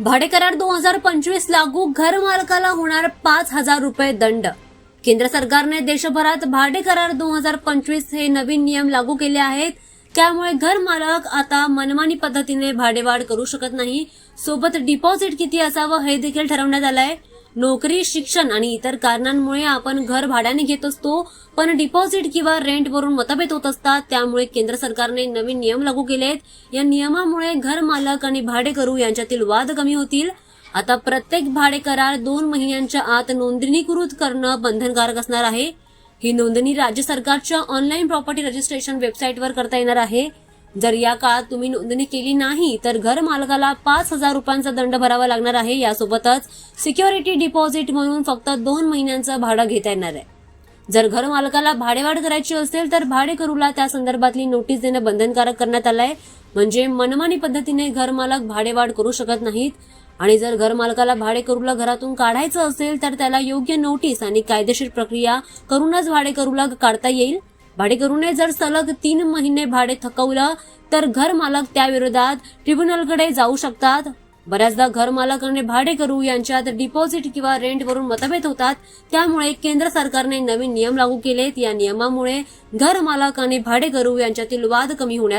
भाडे करार दोन हजार पंचवीस लागू घर मालकाला होणार पाच हजार रुपये दंड. केंद्र सरकारने देशभरात भाडे करार दोन हजार पंचवीस हे नवीन नियम लागू केले आहेत. त्यामुळे घर मालक आता मनमानी पद्धतीने भाडेवाढ करू शकत नाही. सोबत डिपॉझिट किती असावं हे देखील ठरवण्यात आलंय. नोकरी शिक्षण आणि इतर कारणांमुळे आपण घर भाड्याने घेत असतो पण डिपॉझिट किंवा रेंट वरून मतभेद होत असतात. त्यामुळे केंद्र सरकारने नवीन नियम लागू केलेत. या नियमामुळे घर मालक आणि भाडेकरू यांच्यातील वाद कमी होतील. आता प्रत्येक भाडे करार दोन महिन्यांच्या आत नोंदणीकृत करणं बंधनकारक असणार आहे. ही नोंदणी राज्य सरकारच्या ऑनलाईन प्रॉपर्टी रजिस्ट्रेशन वेबसाईटवर करता येणार आहे. जर या काळात तुम्ही नोंदणी केली नाही तर घर मालकाला पाच हजार रुपयांचा दंड भरावा लागणार आहे. यासोबतच सिक्युरिटी डिपॉझिट म्हणून फक्त दोन महिन्यांचं भाडं घेता येणार आहे. जर घर मालकाला भाडेवाढ करायची असेल तर भाडेकरूला त्या संदर्भातली नोटीस देणं बंधनकारक करण्यात आलंय म्हणजे मनमानी पद्धतीने घर मालक भाडेवाढ करू शकत नाहीत. आणि जर घर मालकाला भाडेकरूला घरातून काढायचं असेल तर त्याला योग्य नोटीस आणि कायदेशीर प्रक्रिया करूनच भाडेकरूला काढता येईल. भाडेकरूने जर सलग तीन महिने भाडे थकवलं तर घर मालक त्याविरोधात ट्रिब्युनलकडे जाऊ शकतात. बऱ्याचदा घर मालक आणि भाडेकरू यांच्यात डिपॉझिट किंवा रेंट वरून मतभेद होतात. त्यामुळे केंद्र सरकारने नवीन नियम लागू केलेत. या नियमामुळे घर मालक आणि भाडेकरू यांच्यातील वाद कमी होण्यास